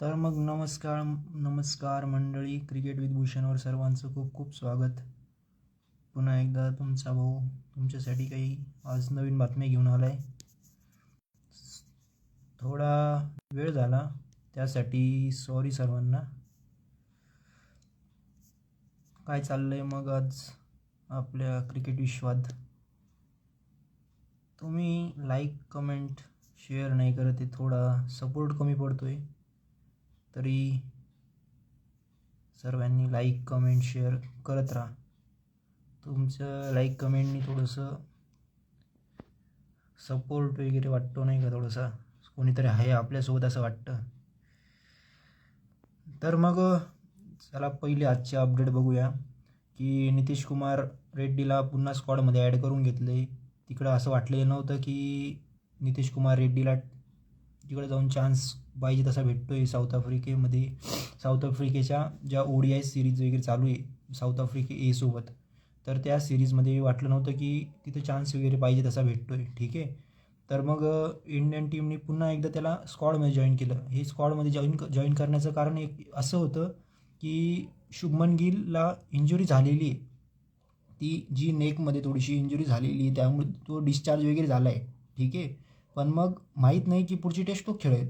तर मग नमस्कार नमस्कार मंडळी क्रिकेट विथ भूषणवर सर्वांचं खूप खूप स्वागत. पुन्हा एकदा तुमचा भाऊ तुमच्यासाठी काही आज नवीन बातम्या घेऊन आला आहे थोडा वेळ झाला त्यासाठी सॉरी सर्वांना. काय चाललं आहे मग आज आपल्या क्रिकेट विश्वात? तुम्ही लाईक कमेंट शेअर नाही करत आहे थोडा सपोर्ट कमी पडतो आहे तरी सर्वांनी लाईक कमेंट शेअर करत राहा. तुमचं लाईक कमेंटनी थोडंसं सपोर्ट वगैरे वाटतो नाही का थोडंसं? कोणीतरी आहे आपल्यासोबत असं वाटतं. तर मग चला पहिले आजचे अपडेट बघूया की नितीश कुमार रेड्डीला पुन्हा स्क्वॉडमध्ये ॲड करून घेतले तिकडं असं वाटलेलं नव्हतं की नितीश कुमार रेड्डीला तिकडे जाऊन चान्स पाहिजे तसा भेटतो आहे साऊथ आफ्रिकेमध्ये साऊथ आफ्रिकेच्या ज्या ओ डी आय सिरीज वगैरे चालू आहे साऊथ आफ्रिके एसोबत तर त्या सिरीजमध्ये वाटलं नव्हतं की तिथं चान्स वगैरे पाहिजे तसा भेटतो आहे ठीक आहे? तर मग इंडियन टीमने पुन्हा एकदा त्याला स्क्वॉडमध्ये जॉईन केलं. हे स्क्वॉडमध्ये जॉईन जॉईन करण्याचं कारण एक असं होतं की शुभमन गिलला इंजुरी झालेली आहे. ती जी नेकमध्ये थोडीशी इंजुरी झालेली आहे त्यामुळे तो डिस्चार्ज वगैरे झाला आहे ठीक आहे? पण मग माहीत नाही की पुढची टेस्ट तो खेळेल.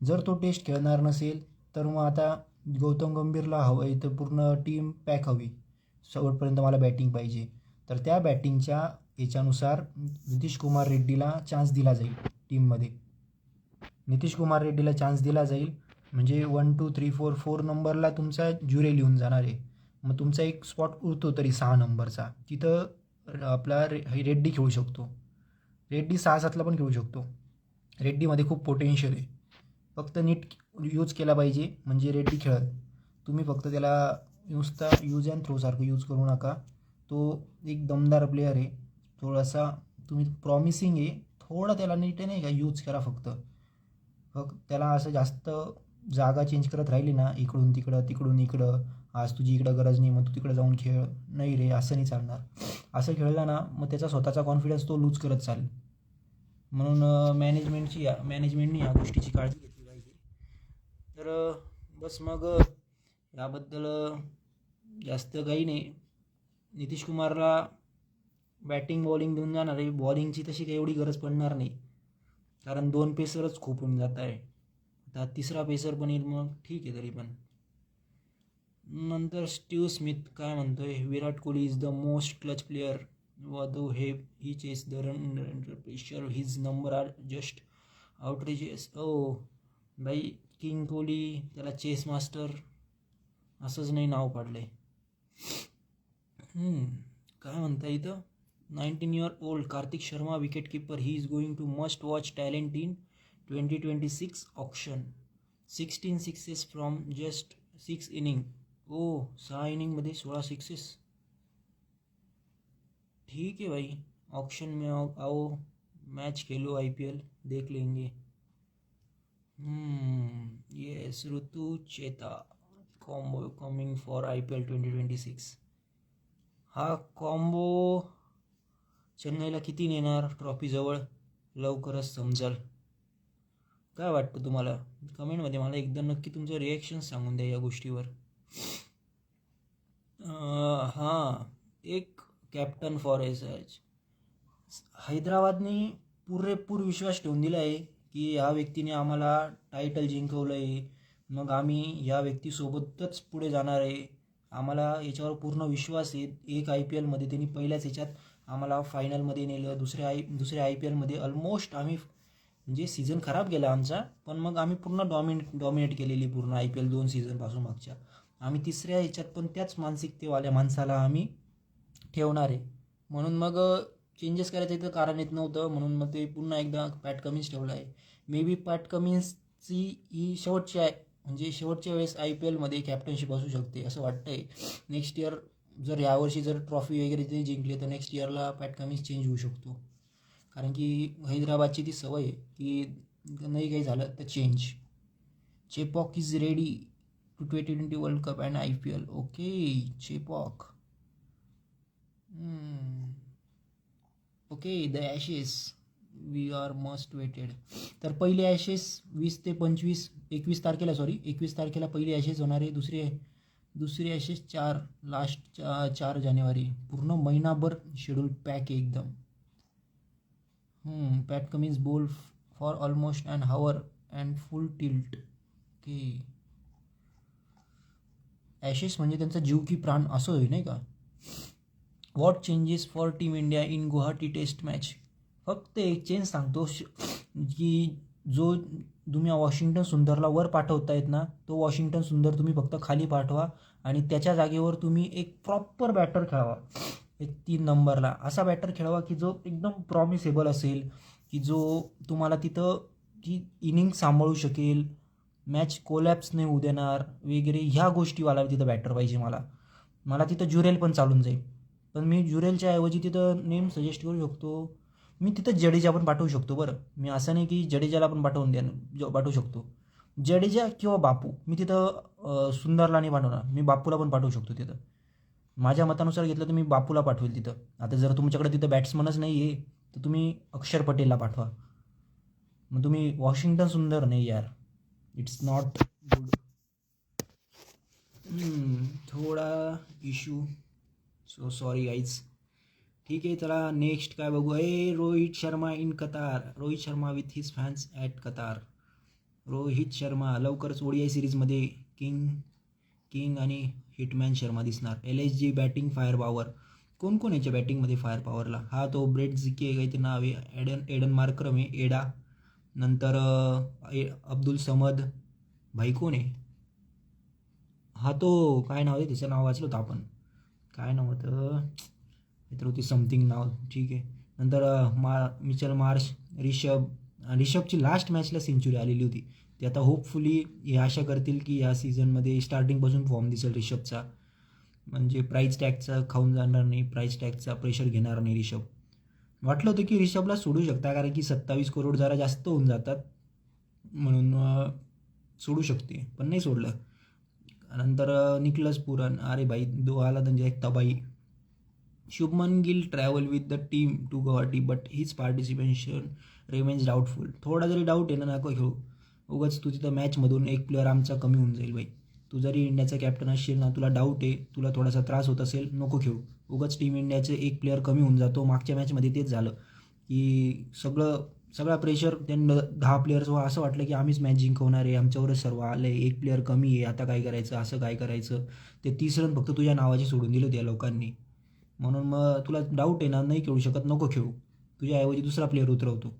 जर तो टेस्ट खेळणार नसेल तर मग आता गौतम गंभीरला हवं आहे तर पूर्ण टीम पॅक हवी. शेवटपर्यंत मला बॅटिंग पाहिजे. तर त्या बॅटिंगच्या याच्यानुसार नितीश कुमार रेड्डीला चान्स दिला जाईल टीममध्ये नितीश कुमार रेड्डीला चान्स दिला जाईल. म्हणजे one two three four four नंबरला तुमचा जुरे लिहून जाणार आहे. मग तुमचा एक स्पॉट उरतो तरी सहा नंबरचा तिथं आपला रे रेड्डी खेळू शकतो. रेड्डी सहा सातला पण खेळू शकतो. रेड्डीमध्ये खूप पोटेन्शियल आहे. फक्त नीट यूज केला पाहिजे म्हणजे रेड्डी खेळत. तुम्ही फक्त त्याला नुसता यूज अँड थ्रोसारखं यूज करू नका. तो एक दमदार प्लेअर आहे. थोडासा तुम्ही प्रॉमिसिंग आहे. थोडा त्याला नीट नाही का यूज करा फक्त. फक्त त्याला असं जास्त जागा चेंज करत राहिली ना इकडून तिकडं तिकडून इकडं आज तुझी इकडं गरज नाही मग तू तिकडं जाऊन खेळ. नाही रे असं नाही चालणार. असं खेळला ना मग त्याचा स्वतःचा कॉन्फिडन्स तो लूज करत चालेल. म्हणून मॅनेजमेंटची या मॅनेजमेंटनी या गोष्टीची काळजी घेतली पाहिजे. तर बस मग याबद्दल जास्त काही नाही. नितीश कुमारला बॅटिंग बॉलिंग देऊन जाणार आहे बॉलिंगची तशी काही एवढी गरज पडणार नाही. कारण दोन पेसरच खूप होऊन जात आहे. आता तिसरा पेसर पण येईल मग ठीक आहे तरी पण. नंतर स्टीव स्मिथ काय म्हणतोय? Virat Kohli is the most clutch player though he he chase the under pressure his number are just outreaches oh by king Kohli त्याला चेस मास्टर असंच नाही नाव पाडले. काय म्हणता इथं? Nineteen year old Kartik Sharma wicket keeper he is going to must watch talent in twenty twenty six option sixteen sixes from just six inning ओ सहा इनिंगमध्ये सोळा सिक्सेस ठीक है भाई ऑप्शन में आओ, आओ मैच खेलो आईपीएल देख लेंगे। ये ऋतु चेता combo coming for I P L twenty twenty six हा कॉम्बो चेन्नईला किती नेणार? ट्रॉफीजवळ लवकरच समजाल। काय वाटतं तुम्हाला? कमेंटमध्ये मला एकदा नक्की तुमचं रिॲक्शन सांगून द्या या गोष्टीवर। हां एक कॅप्टन फॉर एस एच. हैदराबादने पुरेपूर विश्वास ठेवून दिला आहे की या व्यक्तीने आम्हाला टायटल जिंकवलं आहे मग आम्ही या व्यक्तीसोबतच पुढे जाणार आहे. आम्हाला याच्यावर पूर्ण विश्वास आहे. एक आय पी एलमध्ये त्यांनी पहिल्याच याच्यात आम्हाला फायनलमध्ये नेलं. दुसऱ्या आय दुसऱ्या आय पी एलमध्ये ऑलमोस्ट आम्ही म्हणजे सीझन खराब गेला आमचा. पण मग आम्ही पूर्ण डॉमिनेट डॉमिनेट केलेली पूर्ण आय पी एल दोन सीझनपासून मागच्या. आम्ही तिसऱ्या याच्यात पण त्याच मानसिकतेवाल्या माणसाला आम्ही ठेवणार आहे. म्हणून मग चेंजेस करायचं इथं कारण येत नव्हतं. म्हणून मग ते पुन्हा एकदा पॅट कमिन्स ठेवलं आहे. मे बी पॅट कमिन्सची ही शेवटची आहे म्हणजे शेवटच्या वेळेस आय पी एलमध्ये कॅप्टनशिप असू शकते असं वाटतं आहे नेक्स्ट इयर जर यावर्षी जर ट्रॉफी वगैरे ते जिंकले तर नेक्स्ट इयरला पॅट कमिन्स चेंज होऊ शकतो. कारण की हैदराबादची ती सवय आहे की नाही काही झालं तर change Chepauk is ready to twenty twenty world cup and I P L okay Chepauk okay the Ashes we are must waited तर पहिले ॲशेस वीस ते पंचवीस एकवीस तारखेला सॉरी एकवीस तारखेला पहिली ॲशेस होणार आहे दुसरी दुसरी ॲशेस चार लास्ट चा चार जानेवारी. पूर्ण महिनाभर शेड्यूल पॅक आहे एकदम. Pat Cummins bowl for almost and hour and full tilt okay. Ashes म्हणजे त्यांचा जीव की प्राण असं होईल नाही का? What changes for team India in Guwahati test match फक्त एक चेंज सांगतो. श की जो तुम्ही वॉशिंग्टन सुंदरला वर पाठवतायत ना तो वॉशिंग्टन सुंदर तुम्ही फक्त खाली पाठवा आणि त्याच्या जागेवर तुम्ही एक प्रॉपर बॅटर खेळावा. एक तीन नंबरला. असा बॅटर खेळावा की जो एकदम प्रॉमिसेबल असेल की जो तुम्हाला तिथं ती इनिंग सांभाळू शकेल मॅच कोलॅप्स नाही होऊ देणार वगैरे ह्या गोष्टीवाला तिथं बॅटर पाहिजे मला. मला तिथं ज्युरेल पण चालून जाईल. पण मी ज्युरेलच्या ऐवजी तिथं नेम सजेस्ट करू शकतो. मी तिथं जडेजा पण पाठवू शकतो बरं. मी असं नाही की जडेजाला पण पाठवून द्या ज पाठवू शकतो. जडेजा किंवा बापू मी तिथं सुंदरला नाही पाठवणार. मी बापूला पण पाठवू शकतो तिथं. माझ्या मतानुसार घेतलं तर मी बापूला पाठवेल तिथं. आता जर तुमच्याकडे तिथं बॅट्समनच नाही आहे तर तुम्ही अक्षर पटेलला पाठवा. मग तुम्ही वॉशिंग्टन सुंदर नाही यार. इट्स नॉट गुड थोडा इशू सो सॉरी गाईज ठीक आहे चला नेक्स्ट काय बघू. ए Rohit Sharma in Qatar Rohit Sharma with his fans at Qatar Rohit Sharma लवकरच ओडीआय सिरीजमध्ये किंग किंग आणि हिटमॅन शर्मा दिसणार. L S G batting fire power कोण कोण याच्या बॅटिंगमध्ये फायर पॉवरला हा तो ब्रेड झिके काहीतरी नाव आहे. एडन एडन मार्क्रम आहे एडा नंतर अब्दुल समद. भाई कोण आहे? हा तो काय नाव आहे? त्याचं नाव वाचलं होतं आपण. काय नाव होतं? मित्र होती समथिंग नाव. ठीक आहे. नंतर मा मिचल मार्श रिषभ रिषभची लास्ट मॅचला सेंचुरी आलेली होती. ती आता होपफुली हे आशा करतील की या सीझनमध्ये स्टार्टिंगपासून फॉर्म दिसेल रिषभचा. म्हणजे प्राईज टॅगचा खाऊन जाणार नाही प्राईज टॅगचा प्रेशर घेणार नाही रिषभ. वाटलं होतं की रिषभला सोडू शकता कारण की सत्तावीस करोड जरा जास्त होऊन जातात. म्हणून सोडू शकते पण नाही सोडलं. नंतर निकलस पुरन अरे भाई दो आला त्यांच्या एक तबाई. Shubman Gill travel with the team to Guwahati but his participation remains doubtful थोडा जरी डाऊट आहे ना नको खेळू उगाच तू तिथं मॅचमधून एक प्लेअर आमचा कमी होऊन जाईल बाई तू जरी इंडियाचा कॅप्टन असशील ना तुला डाऊट आहे तुला थोडासा त्रास होत असेल नको खेळू उगाच टीम इंडियाचे एक प्लेअर कमी होऊन जातो. मागच्या मॅचमध्ये तेच झालं की सगळं सगळा प्रेशर त्यांना दहा प्लेयर्स असं वाटलं की आम्हीच मॅच जिंकवणार आहे आमच्यावरच सर्व आलं आहे एक प्लेअर कमी आहे आता काय करायचं असं काय करायचं. ते तीस रन फक्त तुझ्या नावाची सोडून दिलं त्या लोकांनी. म्हणून मग तुला डाऊट आहे ना नाही खेळू शकत नको खेळू. तुझ्याऐवजी दुसरा प्लेअर उतरवतो.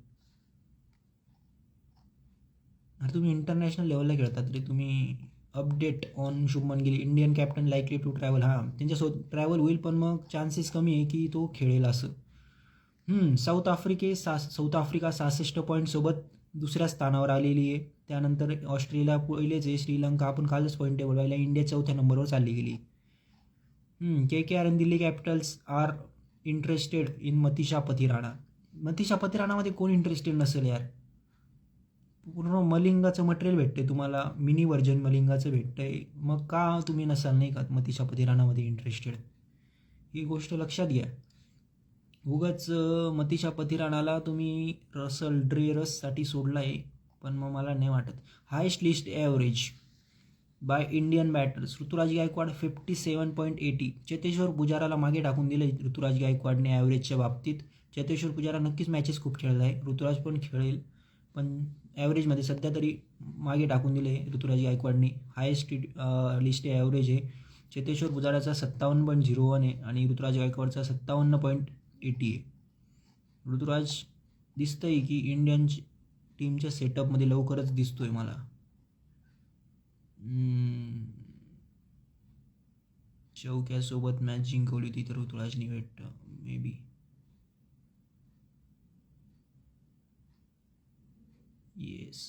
अरे तुम्ही इंटरनॅशनल लेवलला खेळतात तरी तुम्ही update on Shubman Gill Indian captain likely to travel हां त्यांच्यासोबत ट्रॅव्हल होईल पण मग चान्सेस कमी आहे की तो खेळेल असं. साऊथ आफ्रिके सा साऊथ आफ्रिका सहासष्ट पॉईंटसोबत दुसऱ्या स्थानावर आलेली आहे. त्यानंतर ऑस्ट्रेलिया पहिलेच आहे. श्रीलंका आपण कालच पॉईंट टेबल पाहिला. इंडिया चौथ्या नंबरवर चालली गेली. K K R and Delhi Capitals are interested in Matheesha Pathirana Matheesha पथिराणामध्ये कोण इंटरेस्टेड नसेल यार? पूर्ण मलिंगाचं मटेरियल भेटते तुम्हाला. मिनी व्हर्जन मलिंगाचं भेटतंय. मग का तुम्ही नसाल नाही का मतिशा पथिराणामध्ये इंटरेस्टेड ही गोष्ट लक्षात घ्या. उगाच मतिशा पथिराणाला तुम्ही रसल ड्रेरससाठी सोडला आहे पण मग मला नाही वाटत. Highest list average by Indian batters Ruturaj Gaikwad fifty seven point eighty Cheteshwar पुजाराला मागे टाकून दिले ऋतुराज गायकवाडने ॲव्हरेजच्या बाबतीत. चेतेश्वर पुजारा नक्कीच मॅचेस खूप खेळला आहे ऋतुराज पण खेळेल पण ॲव्हरेजमध्ये सध्या तरी मागे टाकून दिले ऋतुराज गायकवाडने. हायेस्ट लिस्ट ॲव्हरेज आहे. चेतेश्वर पुजाराचा सत्तावन्न पॉईंट झिरो वन आहे आणि ऋतुराज गायकवाडचा सत्तावन्न पॉईंट एटी ए. ऋतुराज दिसतंय की इंडियन टीमच्या सेटअपमध्ये लवकरच दिसतोय मला. चौक्यासोबत मॅच जिंकवली होती तर ऋतुराजनी भेटतं may be yes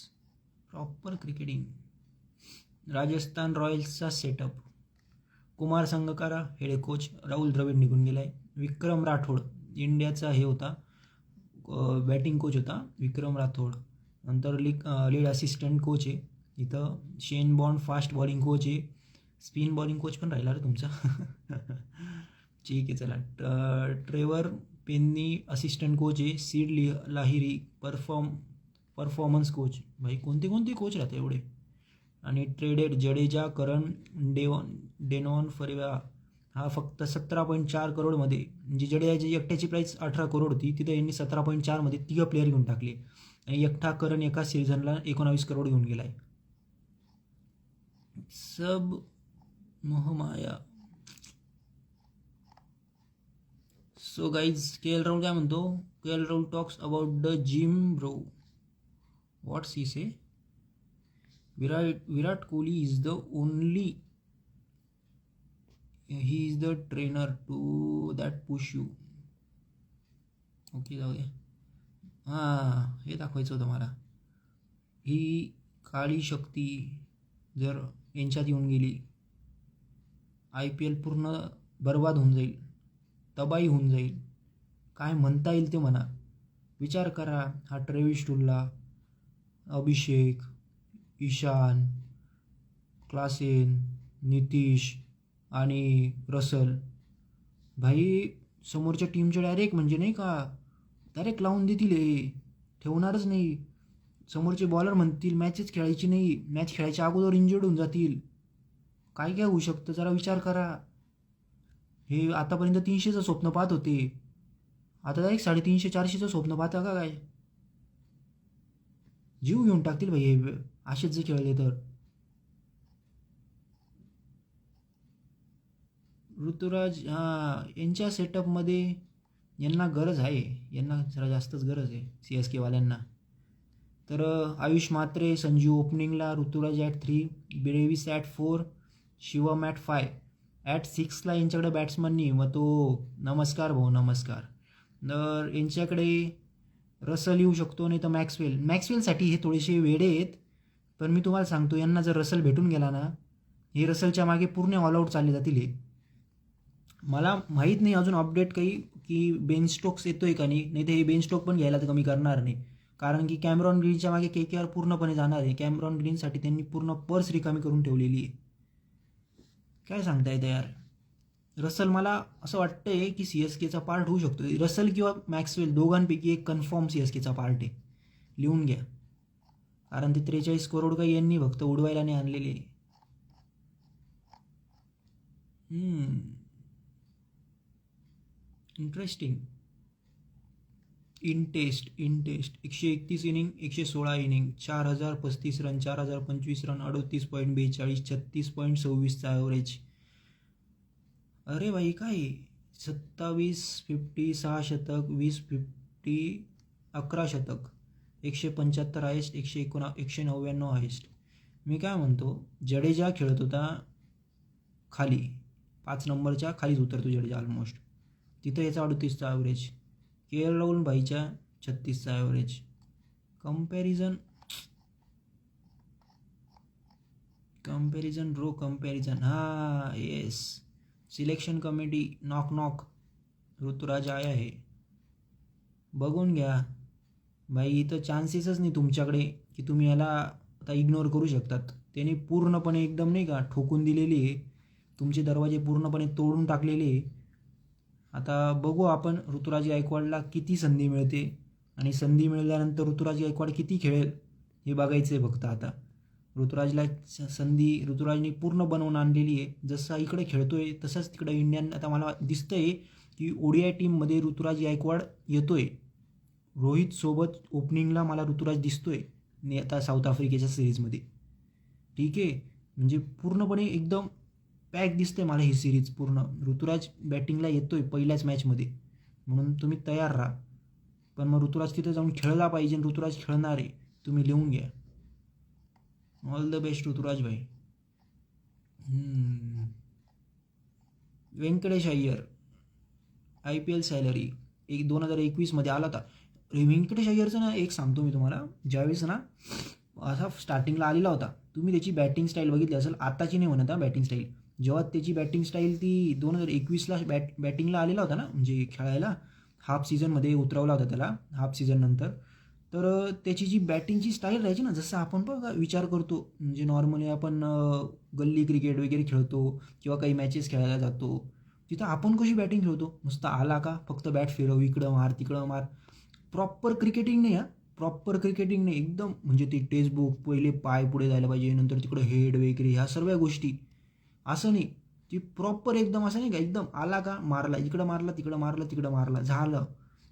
proper cricketing Rajasthan रॉयल्सचा setup Kumar Sangakkara head coach Rahul Dravid निघून गेला आहे विक्रम राठोड इंडियाचा हे होता बॅटिंग कोच होता विक्रम राठोड. नंतर लीग लीड असिस्टंट कोच आहे. इथं Shane Bond fast bowling coach आहे. स्पिन बॉलिंग कोच पण राहिला रे तुमचा. ठीक आहे चला. ट्रेवर पेन्नी असिस्टंट कोच आहे. सीड लि लाहिरी परफॉर्म परफॉर्मन्स कोच भाई कोणते कोणते कोच राहते एवढे? आणि traded Jadeja Curran Devon Donovan Ferreira हा फक्त सतरा पॉईंट चार करोडमध्ये म्हणजे जडेजाची एकट्याची प्राईस अठरा करोड होती तिथं यांनी सतरा पॉईंट चारमध्ये तिघं प्लेअर घेऊन टाकले. आणि एकटा करण एका सीझनला एकोणावीस करोड घेऊन गेलाय. सब मोहमाया so guys K L Rahul काय म्हणतो? K L Rahul talks about the gym bro what's he say Virat Virat Kohli is the only he is the trainer to that push you okay जाऊ दे हां हे दाखवायचं होतं मला. ही काळी शक्ती जर यांच्यात येऊन गेली आय पी एल पूर्ण बर्बाद होऊन जाईल तबाई होऊन जाईल. काय म्हणता येईल ते म्हणा. विचार करा हा ट्रेविश टुल्ला. अभिषेक ईशान क्लासेन नितीश आणि रसल. भाई समोरच्या टीमचे डायरेक्ट म्हणजे नाही का डायरेक्ट लावून देतील हे. ठेवणारच नाही. समोरचे बॉलर म्हणतील मॅचच खेळायची नाही. मॅच खेळायच्या अगोदर इंजर्ड होऊन जातील. काय काय होऊ शकतं? जरा विचार करा. हे आतापर्यंत तीनशेचं स्वप्न पाहत होते. आता डायरेक्ट साडेतीनशे चारशेचं स्वप्न पाहता का काय? जीव घेऊन टाकतील भाई हे. असेच जे खेळले तर. ऋतुराज यांच्या सेटअपमध्ये यांना गरज आहे. यांना जरा जास्तच गरज आहे सी एस केवाल्यांना तर Ayush Mhatre Sanjeev ओपनिंगला Ruturaj at three Brevis at four Shivam at five at सिक्सला यांच्याकडे बॅट्समननी मग तो नमस्कार भाऊ नमस्कार. तर यांच्याकडे रसल येऊ शकतो नाही तर मॅक्सवेल मॅक्सवेलसाठी हे थोडेसे वेडे आहेत पण मी तुम्हाला सांगतो यांना जर रसल भेटून गेला ना हे रसलच्या मागे पूर्ण ऑलआउट चालले जातील हे. मला माहीत नाही अजून अपडेट काही की बेन स्टोक्स येतोय का नाही. नाही तर हे बेन स्टोक पण घ्यायला तर कमी करणार नाही. कारण की कॅमरॉन ग्रीनच्या मागे के के आर पूर्णपणे जाणार आहे. कॅमरॉन ग्रीनसाठी त्यांनी पूर्ण पर्स रिकामी करून ठेवलेली आहे. काय सांगता येतं यार? रसल मला असं वाटतं आहे की सी एस केचा पार्ट होऊ शकतो रसल किंवा मॅक्सवेल दोघांपैकी एक कन्फर्म सी एस केचा पार्ट आहे. लिहून घ्या. कारण ते त्रेचाळीस करोड काही यांनी फक्त उडवायला नाही आणलेले. आहे interesting in test in test एकशे एकतीस इनिंग एकशे सोळा इनिंग. चार हजार पस्तीस रन चार हजार पंचवीस रन अडोतीस पॉईंट बेचाळीस छत्तीस पॉईंट सव्वीसचा ॲव्हरेज अरे भाई काय? सत्तावीस फिफ्टी सहा शतक वीस फिफ्टी अकरा शतक. एकशे पंच्याहत्तर हायेस्ट एकशे एकोणा एकशे नव्याण्णव हायेस्ट मी काय म्हणतो? जडेजा खेळत होता खाली. पाच नंबरच्या खालीच उतरतो जडेजा ऑलमोस्ट तिथं याचा अडतीसचा ॲव्हरेज के एल राहुल भाईच्या छत्तीसचा ॲव्हरेज कंपॅरिझन कंपॅरिझन रो कंपॅरिझन हा yes selection committee knock knock Ruturaj I आहे. बघून घ्या. भाई इथं चान्सेसच नाही तुमच्याकडे की तुम्ही याला आता इग्नोर करू शकतात. त्याने पूर्णपणे एकदम नाही का ठोकून दिलेली आहे. तुमचे दरवाजे पूर्णपणे तोडून टाकलेले आहे. आता बघू आपण ऋतुराज गायकवाडला किती संधी मिळते आणि संधी मिळाल्यानंतर ऋतुराज गायकवाड किती खेळेल हे बघायचं आहे फक्त आता. ऋतुराजला संधी ऋतुराजने पूर्ण बनवून आणलेली आहे. जसं इकडे खेळतोय तसंच तिकडे इंडियन आता मला दिसतंय की ओडिया टीममध्ये ऋतुराज गायकवाड येतोय. रोहित सोबत ओपनिंगला मला ऋतुराज दिसतोय ने आता साऊथ आफ्रिकेच्या सिरीजमध्ये ठीक आहे? म्हणजे पूर्णपणे एकदम पॅक दिसतंय मला ही सिरीज पूर्ण. ऋतुराज बॅटिंगला येतोय पहिल्याच मॅचमध्ये म्हणून तुम्ही तयार राहा. पण मग ऋतुराज तिथं जाऊन खेळला पाहिजे ऋतुराज खेळणार आहे. तुम्ही लिहून घ्या. ऑल द बेस्ट ऋतुराज भाई. Venkatesh Iyer. I P L salary एक दोन हजार एकवीसमध्ये आला होता. व्यंकटेश अय्यरचं ना एक सांगतो मी तुम्हाला. ज्यावेळेस ना असा स्टार्टिंगला आलेला होता. तुम्ही त्याची बॅटिंग स्टाईल बघितली असेल. आताची नाही म्हणत बॅटिंग स्टाईल जेव्हा त्याची बॅटिंग स्टाईल ती दोन हजार एकवीसला बॅट बॅटिंगला आलेला होता ना म्हणजे खेळायला हाफ सीझनमध्ये उतरवला होता त्याला हाफ सीझननंतर तर त्याची जी बॅटिंगची स्टाईल राहायची ना जसं आपण बघा विचार करतो म्हणजे नॉर्मली आपण गल्ली क्रिकेट वगैरे खेळतो किंवा काही मॅचेस खेळायला जातो तिथं आपण कशी बॅटिंग खेळतो? नुसतं आला का फक्त बॅट फिरव इकडं मार तिकडं मार. प्रॉपर क्रिकेटिंग नाही हा. प्रॉपर क्रिकेटिंग नाही एकदम म्हणजे ती टेक्स्टबुक पहिले पाय पुढे जायला पाहिजे नंतर तिकडं हेड वगैरे ह्या सर्व गोष्टी. असं नाही. ती प्रॉपर एकदम असं नाही का एकदम आला का मारला इकडं मारला तिकडं मारला तिकडं मारला झालं.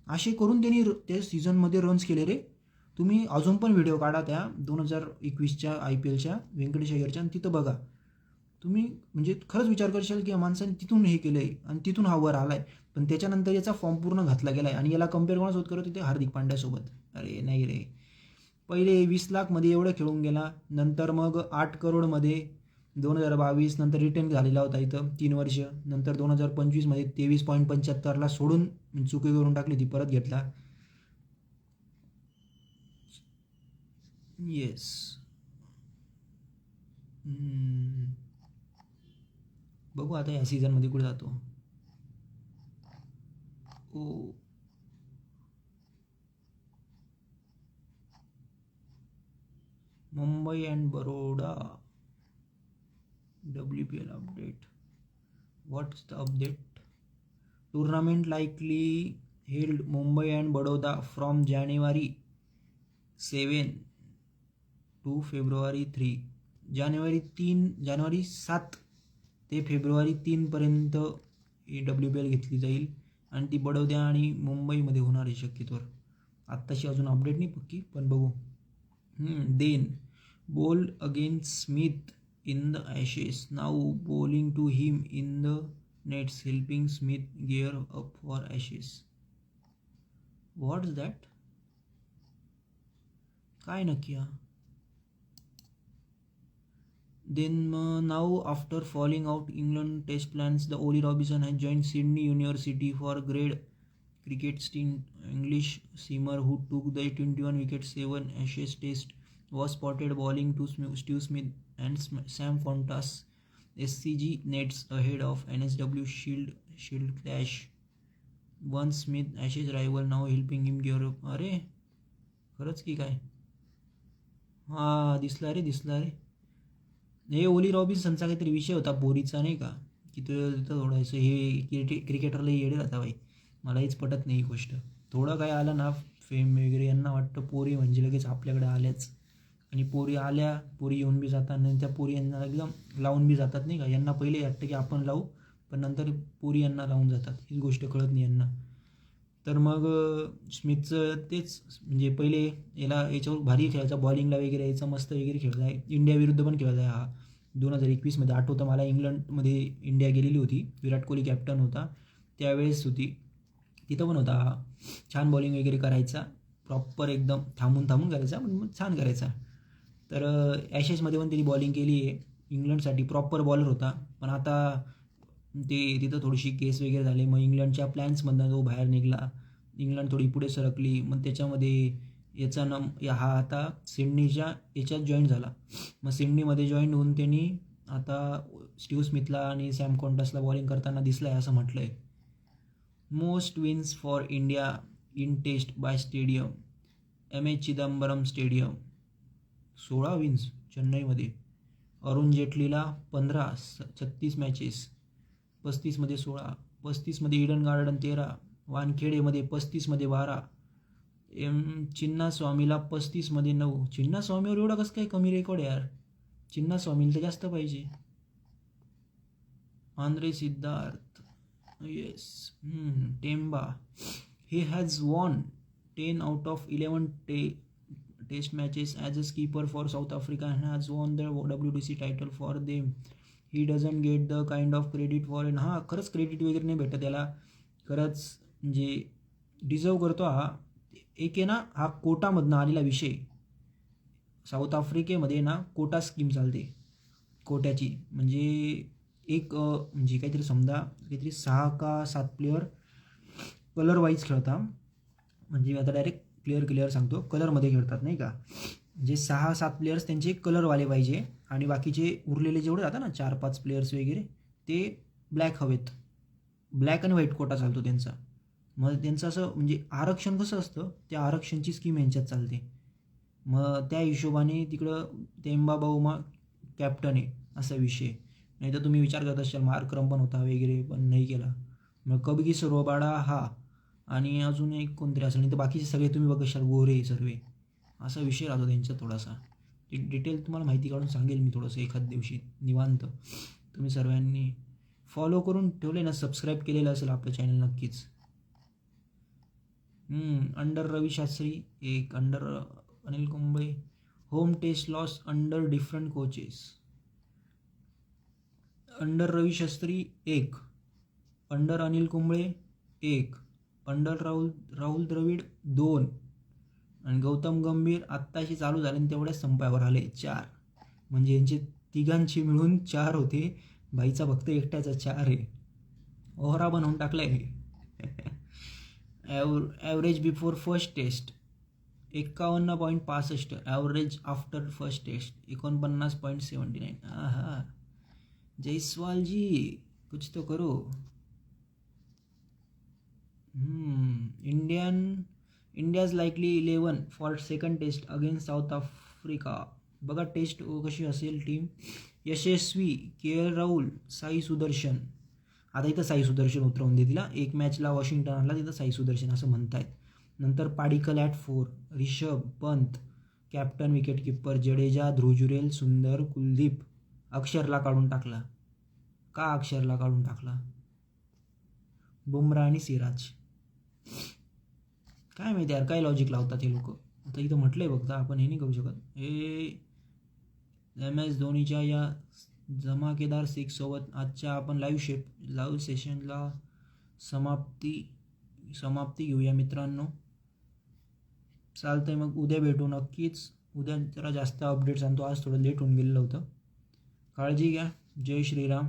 असे करून त्यांनी र- त्या सीझनमध्ये रन्स केले रे. तुम्ही अजून पण व्हिडिओ काढा त्या दोन हजार एकवीसच्या आय पी एलच्या व्यंकटेश अय्यरच्या आणि तिथं बघा. तुम्ही म्हणजे खरंच विचार करशाल की या माणसाने तिथून हे केलं आहे आणि तिथून हा वर आला आहे पण त्याच्यानंतर याचा फॉर्म पूर्ण घातला गेला आहे आणि याला कंपेअर कोणासोबत करत होते हार्दिक पांड्यासोबत. अरे नाही रे. पहिले वीस लाखमध्ये एवढं खेळून गेला. नंतर मग आठ करोडमध्ये दोन हजार बावीस नंतर रिटर्न झालेला होता इथं. तीन वर्ष नंतर दोन हजार पंचवीसमध्ये तेवीस पॉईंट पंच्याहत्तरला सोडून चुकी करून टाकली ती परत घेतला. येस बघू आता या सीझनमध्ये कुठे जातो. ओ. Mumbai and Baroda. W P L update what's the update tournament likely held Mumbai and Baroda from January seven to February three जानेवारी तीन जानेवारी सात ते फेब्रुवारी तीनपर्यंत ही डब्ल्यू पी एल घेतली जाईल आणि ती बडोद्या आणि मुंबईमध्ये होणार आहे शक्यतोवर. आत्ताशी अजून अपडेट नाही पक्की पण बघू. Then bowl against Smith In the Ashes now bowling to him in the nets helping Smith gear up for Ashes what is that काय नक्की हा Then uh, now, after falling out England test plans, the Oli Robinson has joined Sydney University for grade cricket stint. English seamer who took the 21 wicket 7 Ashes test was spotted bowling to Sm- Steve Smith and Sam Fontas. SCG nets ahead of NSW Shield Shield clash. One Smith Ashes rival now helping him gear up. अरे खरंच की काय हा दिसला रे दिसला रे हे ओली रॉबिन्सनचा काहीतरी विषय होता बोरीचा नाही का की तो तिथं थोडंसं हे क्रिकेट क्रिकेटरला येडे राहता बाई मला हेच पटत नाही ही गोष्ट थोडं काय आलं ना फेम वगैरे यांना वाटतं पोरी म्हणजे लगेच आपल्याकडे आल्याच आणि पोरी आल्या पोरी येऊन बी जातात आणि त्या पोरी यांना एकदम लावून बी जातात नाही का? यांना पहिले वाटतं की आपण लावू पण नंतर पोरी यांना लावून जातात. हीच गोष्ट कळत नाही यांना. तर मग स्मिथचं तेच म्हणजे पहिले याला याच्यावर भारी खेळायचा बॉलिंगला वगैरे यायचा मस्त वगैरे खेळला आहे इंडियाविरुद्ध पण खेळला आहे हा. दोन हजार एकवीसमध्ये आठवतं मला इंग्लंडमध्ये इंडिया गेलेली होती. विराट कोहली कॅप्टन होता. त्यावेळेस होती. तिथं पण होता हा. छान बॉलिंग वगैरे करायचा. प्रॉपर एकदम थांबून थांबून करायचा पण मग छान करायचा. तर ॲशेसमध्ये पण त्यांनी बॉलिंग केली आहे. इंग्लंडसाठी प्रॉपर बॉलर होता. पण आता ते तिथं थोडीशी केस वगैरे झाले. मग इंग्लंडच्या प्लॅन्समधनं तो बाहेर निघाला इंग्लंड थोडी पुढे सरकली. मग त्याच्यामध्ये याचा नम या हा आता सिडनीच्या याच्यात जॉईन झाला. मग सिडनीमध्ये जॉईन होऊन त्यांनी आता स्टीव स्मिथला आणि सॅम कॉन्टसला बॉलिंग करताना दिसलं आहे असं म्हटलं आहे most wins for India in test by stadium M A Chidambaram stadium सोळा विन्स चेन्नईमध्ये. अरुण जेटलीला पंधरा स छत्तीस मॅचेस पस्तीसमध्ये सोळा पस्तीसमध्ये इडन गार्डन तेरा वानखेडेमध्ये पस्तीसमध्ये बारा एम चिन्नास्वामीला पस्तीसमध्ये नऊ. चिन्नास्वामीवर एवढा कसं काय कमी रेकॉर्ड आहे यार? चिन्नास्वामीला तर जास्त पाहिजे. Andre Siddharth yes Temba he has won ten out of eleven टे test matches as a skipper for South Africa and has won the WDC title for them. He doesn't get the kind of credit for it. हां खरंच credit वगैरे नाही भेटत त्याला खरंच म्हणजे deserve करतो हा. एक आहे ना हा कोटामधनं आलेला विषय. साऊथ आफ्रिकेमध्ये ना कोटा स्कीम चालते. कोट्याची. म्हणजे एक म्हणजे काहीतरी समजा काहीतरी सहा का सात प्लेयर कलर वाईज खेळता. म्हणजे मी आता डायरेक्ट क्लिअर क्लिअर सांगतो. कलरमध्ये खेळतात नाही का? जे सहा सात प्लेयर्स त्यांचे कलरवाले पाहिजे आणि बाकीचे उरलेले जेवढे राहतात ना चार पाच प्लेयर्स वगैरे ते ब्लॅक हवेत. ब्लॅक आणि व्हाईट कोटा चालतो त्यांचा. मग त्यांचं असं म्हणजे आरक्षण कसं असतं? त्या आरक्षणची स्कीम यांच्यात चालते. मग त्या हिशोबाने तिकडं तेंबा बाऊमा कॅप्टन आहे असा विषय. नाही तर तुम्ही विचार करत असाल मार्क्रम पण होता वगैरे पण नाही केला. मग कबगी सर्वबाडा हा आणि अजून एक कोणतरी असेल. नाही तर बाकीचे सगळे तुम्ही बघशाल गोरे सर्वे. असा विषय राहतो त्यांचा थोडासा. डिटेल तुम्हाला माहिती काढून सांगेल मी थोडंसं एखाद दिवशी. निवांत. तुम्ही सर्वांनी फॉलो करून ठेवले ना सबस्क्राईब केलेलं असेल आपलं चॅनल नक्कीच. अंडर रवी शास्त्री एक under Anil Kumble. Home test loss under different coaches under Ravi Shastri एक. अंडर अनिल कुंबळे एक. पंडल राहुल राहुल द्रविड दोन आणि गौतम गंभीर आत्ताशी चालू झाले आणि तेवढ्याच संपावर आले चार. म्हणजे यांचे तिघांची मिळून चार होते. बाईचा फक्त एकट्याचा चार आहे. ओहरा बनवून टाकलाय ॲव ॲव्हरेज बिफोर फर्स्ट टेस्ट एक्कावन्न पॉईंट पासष्ट. ॲव्हरेज आफ्टर फर्स्ट टेस्ट एकोणपन्नास पॉईंट सेवन्टी नाईन हा हा जयस्वालजी कुछ तो करो. Indian India's likely eleven for second test against South Africa बघा टेस्ट कशी असेल team Yashasvi K L Rahul Sai Sudharsan. आता इथं साई सुदर्शन उतरवून दे तिला. एक मॅचला वॉशिंग्टन आणला तिथं साई सुदर्शन असं म्हणतायत. नंतर Padikkal at four Rishabh Pant captain wicket keeper Jadeja ध्रुजुरेल सुंदर कुलदीप. अक्षरला काढून टाकला. का अक्षरला काढून टाकला? बुमरा आणि सिराज. काय माहिती यार काय लॉजिक लावतात हे लोक? आता इथं म्हटलंय बघता आपण हे नाही करू शकत. हे एम एस धोनीच्या या धमाकेदार सिक्ससोबत आजच्या आपण लाईव्ह शेप लाईव्ह सेशनला समाप्ती समाप्ती घेऊया मित्रांनो. चालतंय मग उद्या भेटू नक्कीच. उद्या जरा जास्त अपडेट्स आणतो. आज थोडं लेट होऊन गेलेलं होतं. काळजी घ्या. जय श्रीराम.